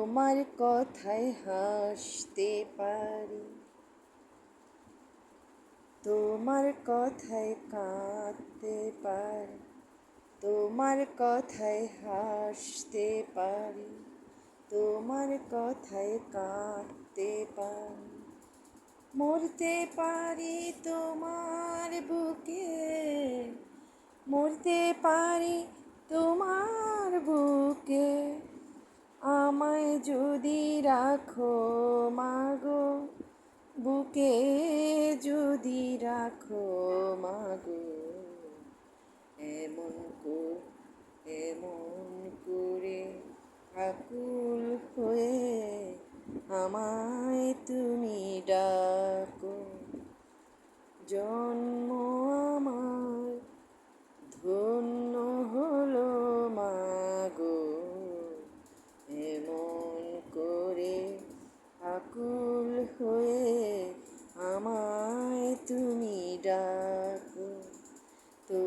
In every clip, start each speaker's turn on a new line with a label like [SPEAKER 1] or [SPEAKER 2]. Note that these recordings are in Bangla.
[SPEAKER 1] তোমার কথায় হাসতে পারি। তোমার কথায় কাঁদতে পারি। তোমার কথায় হাসতে পারি। তোমার কথায় কাঁদতে পারি। মরতে পারি তোমার বুকে। মরতে পারি তোমার বুকে। আমায় যদি রাখো, মাগো। বুকে যদি রাখো, মাগো। এমন কো, এমন করে আকুল হয়ে আমায় তুমি ডাকো। জন্ম আমার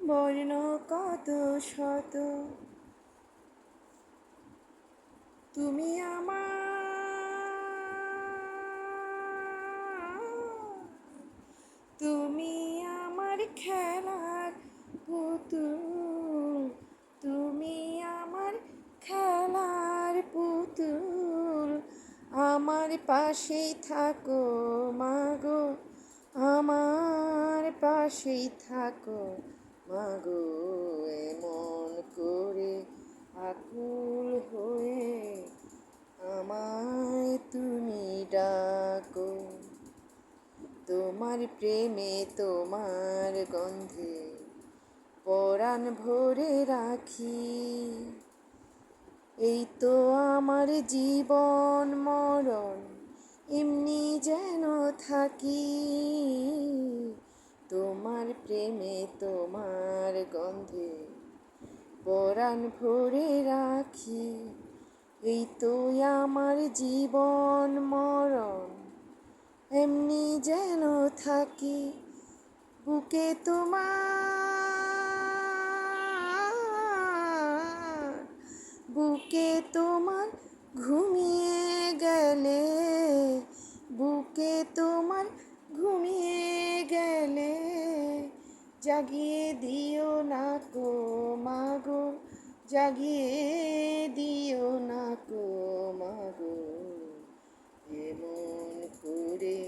[SPEAKER 1] বর্ণ কত শত? তুমি আমার তুমি আমার খেলার পুতুল। তুমি আমার খেলার পুতুল। আমার পাশেই থাকো মাগো আমার পাশেই থাকো মাগো এমন করে আকুল হয়ে আমায় তুমি ডাকো। তোমার প্রেমে তোমার গন্ধে পরাণ ভরে রাখি। এই তো আমার জীবন মরণ, এমনি যেন থাকি। তোমার প্রেমে তোমার গন্ধে পরাণ ভরে রাখি। এই তো আমার জীবন মরণ, এমনি যেন থাকি বুকে তোমার। বুকে তোমার ঘুমিয়ে গেলে, বুকে তোমার জাগিয়ে দিও না কো মাগো জাগিয়ে দিও না কো মাগো এমন করে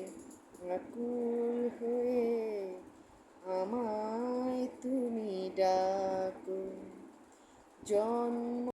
[SPEAKER 1] আকুল হয়ে আমায় তুমি ডাকো। জন্ম